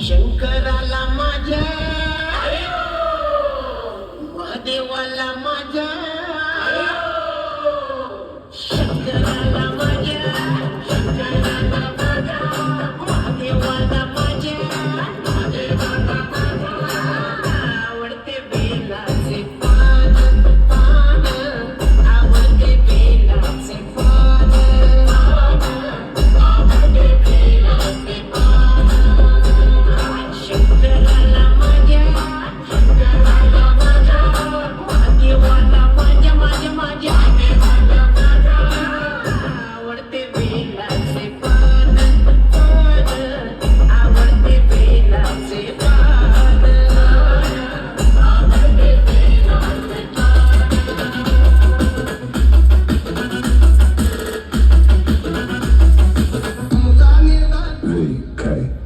शंकराला माझ्या महादेवाला माझ्या okay.